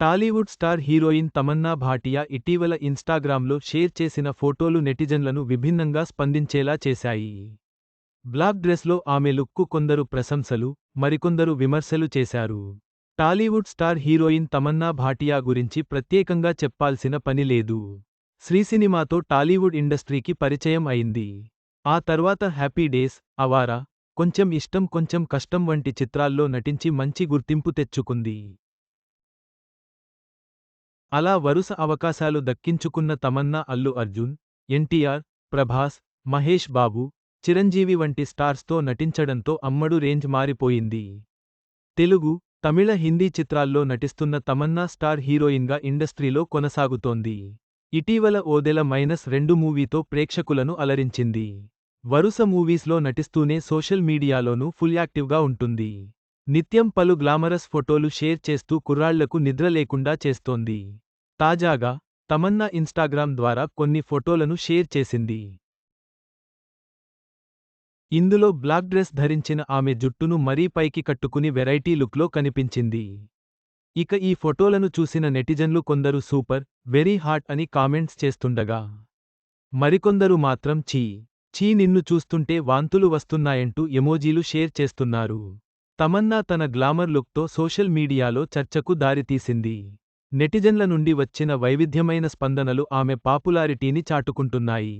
Tollywood star heroine Tamannaah Bhatia ఇటీవల ఇన్స్టాగ్రామ్లో share చేసిన ఫోటోలు నెటిజన్లను విభిన్నంగా స్పందించేలా చేశాయి. బ్లాక్ డ్రెస్లో ఆమె లుక్కు కొందరు ప్రశంసలు మరికొందరు విమర్శలు చేశారు. Tollywood star heroine Tamannaah Bhatia గురించి ప్రత్యేకంగా చెప్పాల్సిన పని లేదు. శ్రీ సినిమాతో టాలీవుడ్ ఇండస్ట్రీకి పరిచయం అయింది. ఆ తర్వాత హ్యాపీ డేస్ అవారా కొంచెం ఇష్టం కొంచెం కష్టం వంటి చిత్రాల్లో నటించి మంచి గుర్తింపు తెచ్చుకుంది. అలా వరుస అవకాశాలు దక్కించుకున్న తమన్నా అల్లు అర్జున్ ఎన్టీఆర్ ప్రభాస్ మహేష్ బాబు చిరంజీవి వంటి స్టార్స్తో నటించడంతో అమ్మడు రేంజ్ మారిపోయింది. తెలుగు తమిళ హిందీ చిత్రాల్లో నటిస్తున్న తమన్నా స్టార్ హీరోయిన్గా ఇండస్ట్రీలో కొనసాగుతోంది. ఇటీవల ఓదెల మైనస్ రెండు మూవీతో ప్రేక్షకులను అలరించింది. వరుస మూవీస్లో నటిస్తూనే సోషల్ మీడియాలోనూ ఫుల్ యాక్టివ్గా ఉంటుంది. నిత్యం పలు గ్లామరస్ ఫోటోలు షేర్ చేస్తూ కుర్రాళ్ళకు నిద్ర లేకుండా చేస్తోంది. తాజాగా తమన్నా ఇన్స్టాగ్రామ్ ద్వారా కొన్ని ఫోటోలను షేర్ చేసింది. ఇందులో బ్లాక్ డ్రెస్ ధరించిన ఆమె జుట్టును మరీ పైకి కట్టుకుని వెరైటీ లుక్లో కనిపించింది. ఇక ఈ ఫోటోలను చూసిన నెటిజన్లు కొందరు సూపర్ వెరీ హాట్ అని కామెంట్స్ చేస్తుండగా మరికొందరు మాత్రం చీ చీ నిన్ను చూస్తుంటే వాంతులు వస్తున్నాయంటూ ఎమోజీలు షేర్ చేస్తున్నారు. తమన్నా తన గ్లామర్ లుక్తో సోషల్ మీడియాలో చర్చకు దారితీసింది. నెటిజన్ల నుండి వచ్చిన వైవిధ్యమైన స్పందనలు ఆమె పాపులారిటీని చాటుకుంటున్నాయి.